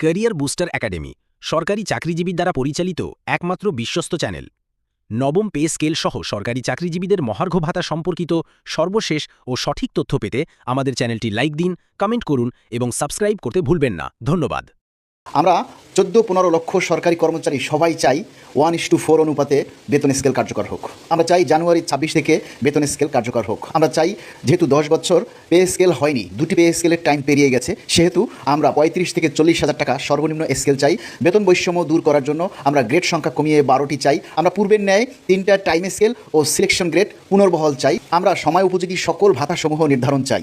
Career booster academy, সরকারি চাকরিজীবীর দ্বারা পরিচালিত একমাত্র বিশ্বস্ত চ্যানেল। নবম পে স্কেল সহ সরকারি চাকরিজীবীদের মহার্ঘ ভাতা সম্পর্কিত সর্বশেষ ও সঠিক তথ্য পেতে আমাদের চ্যানেলটি লাইক দিন, কমেন্ট করুন এবং সাবস্ক্রাইব করতে ভুলবেন না। ধন্যবাদ। আমরা চোদ্দ, পনেরো লক্ষ সরকারি কর্মচারী সবাই চাই ওয়ান ইস টু ফোর অনুপাতে বেতন স্কেল কার্যকর হোক। আমরা চাই জানুয়ারি ছাব্বিশ থেকে বেতন স্কেল কার্যকর হোক। আমরা চাই যেহেতু দশ বছর পে স্কেল হয়নি, দুটি পে স্কেলের টাইম পেরিয়ে গেছে, সেহেতু আমরা পঁয়ত্রিশ থেকে চল্লিশ হাজার টাকা সর্বনিম্ন স্কেল চাই। বেতন বৈষম্য দূর করার জন্য আমরা গ্রেড সংখ্যা কমিয়ে বারোটি চাই। আমরা পূর্বের ন্যায় তিনটা টাইম স্কেল ও সিলেকশন গ্রেড পুনর্বহল চাই। আমরা সময় উপযোগী সকল ভাতাসমূহ নির্ধারণ চাই।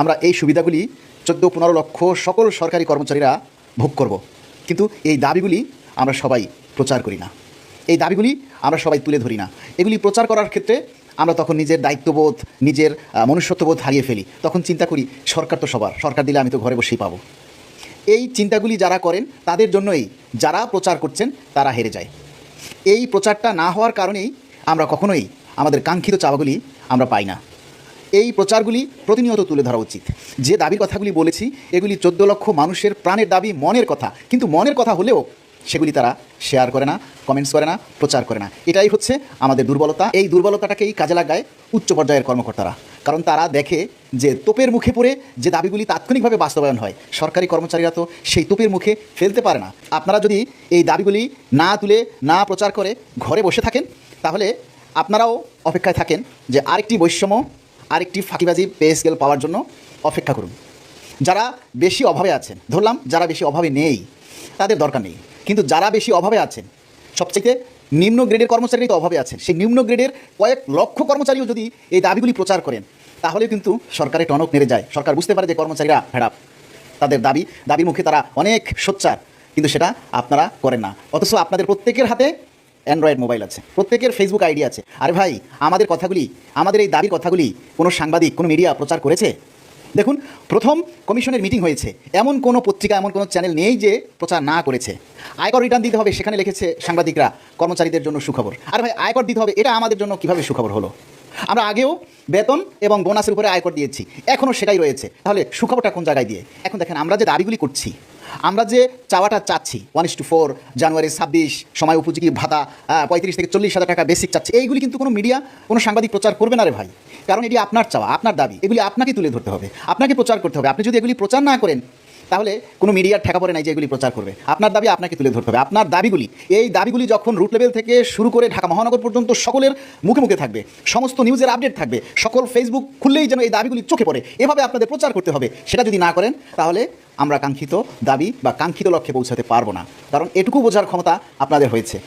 আমরা এই সুবিধাগুলি চোদ্দ, পনেরো লক্ষ সকল সরকারি কর্মচারীরা ভোগ করব। কিন্তু এই দাবিগুলি আমরা সবাই প্রচার করি না। এই দাবিগুলি আমরা সবাই তুলে ধরি না। এগুলি প্রচার করার ক্ষেত্রে আমরা তখন নিজের দায়িত্ববোধ, নিজের মনুষ্যত্ববোধ হারিয়ে ফেলি। তখন চিন্তা করি, সরকার তো সবার, সরকার দিলে আমি তো ঘরে বসেই পাবো। এই চিন্তাগুলি যারা করেন, তাদের জন্যই যারা প্রচার করছেন, তারা হেরে যায়। এই প্রচারটা না হওয়ার কারণেই আমরা কখনোই আমাদের কাঙ্ক্ষিত চাওয়াগুলি আমরা পাই না। এই প্রচারগুলি প্রতিনিয়ত তুলে ধরা উচিত। যে দাবির কথাগুলি বলেছি, এগুলি চোদ্দ লক্ষ মানুষের প্রাণের দাবি, মনের কথা। কিন্তু মনের কথা হলেও সেগুলি তারা শেয়ার করে না কমেন্টস করে না, প্রচার করে না। এটাই হচ্ছে আমাদের দুর্বলতা। এই দুর্বলতাটাকেই কাজে লাগায় উচ্চ পর্যায়ের কর্মকর্তারা। কারণ তারা দেখে যে তোপের মুখে পড়ে যে দাবিগুলি তাৎক্ষণিকভাবে বাস্তবায়ন হয়, সরকারি কর্মচারীরা তো সেই তোপের মুখে ফেলতে পারে না। আপনারা যদি এই দাবিগুলি না তুলে, না প্রচার করে ঘরে বসে থাকেন, তাহলে আপনারাও অপেক্ষায় থাকেন যে আরেকটি বৈষম্য আরেকটি ফাঁকিবাজি পে স্কেল পাওয়ার জন্য অপেক্ষা করুন। যারা বেশি অভাবে আছেন, ধরলাম যারা বেশি অভাবে নেই, তাদের দরকার নেই। কিন্তু যারা বেশি অভাবে আছেন, সবচেয়ে নিম্ন গ্রেডের কর্মচারী তো অভাবে আছেন। সেই নিম্ন গ্রেডের কয়েক লক্ষ কর্মচারীও যদি এই দাবিগুলি প্রচার করেন তাহলে কিন্তু সরকারের টনক নেড়ে যায়। সরকার বুঝতে পারে যে কর্মচারীরা ভেড়াপ তাদের দাবি, দাবির মুখে তারা অনেক সোচ্চার, কিন্তু সেটা আপনারা করেন না। অথচ আপনাদের প্রত্যেকের হাতে অ্যান্ড্রয়েড মোবাইল আছে। প্রত্যেকের ফেসবুক আইডি আছে। আরে ভাই, আমাদের কথাগুলি, আমাদের এই দাবির কথাগুলি কোনো সাংবাদিক, কোনো মিডিয়া প্রচার করেছে? দেখুন, প্রথম কমিশনের মিটিং হয়েছে। এমন কোনো পত্রিকা, এমন কোনো চ্যানেল নেই যে প্রচার না করেছে। আয়কর রিটার্ন দিতে হবে, সেখানে লিখেছে সাংবাদিকরা, কর্মচারীদের জন্য সুখবর। আর ভাই, আয়কর দিতে হবে, এটা আমাদের জন্য কীভাবে সুখবর হলো? আমরা আগেও বেতন এবং বোনাসের উপরে আয়কর দিয়েছি এখনও সেটাই রয়েছে। তাহলে সুখবরটা কোন জায়গায় দিয়ে? এখন দেখেন, আমরা যে দাবিগুলি করছি আমরা যে চাওয়াটা চাচ্ছি ওয়ান ইস টু ফোর জানুয়ারি ছাব্বিশ, সময় উপযোগী ভাতা পঁয়ত্রিশ থেকে চল্লিশ হাজার টাকা বেসিক চাচ্ছি। এইগুলি কিন্তু কোনো মিডিয়া কোনো সাংবাদিক প্রচার করবে না রে ভাই। কারণ এটি আপনার চাওয়া, আপনার দাবি, এগুলি আপনাকে তুলে ধরতে হবে। আপনাকে প্রচার করতে হবে। আপনি যদি এগুলি প্রচার না করেন, তাহলে কোনো মিডিয়ার ঠেকা পড়ে নাই যে এগুলি প্রচার করবে। আপনার দাবি আপনাকে তুলে ধরতে হবে। আপনার দাবিগুলি, এই দাবিগুলি যখন রুট লেভেল থেকে শুরু করে ঢাকা মহানগর পর্যন্ত সকলের মুখে মুখে থাকবে, সমস্ত নিউজের আপডেট থাকবে, সকল ফেসবুক খুললেই যেন এই দাবিগুলি চোখে পড়ে। এভাবে আপনাদের প্রচার করতে হবে। সেটা যদি না করেন, তাহলে আমরা কাঙ্ক্ষিত দাবি বা কাঙ্ক্ষিত লক্ষ্যে পৌঁছাতে পারব না। কারণ এটুকু বোঝার ক্ষমতা আপনাদের হয়েছে।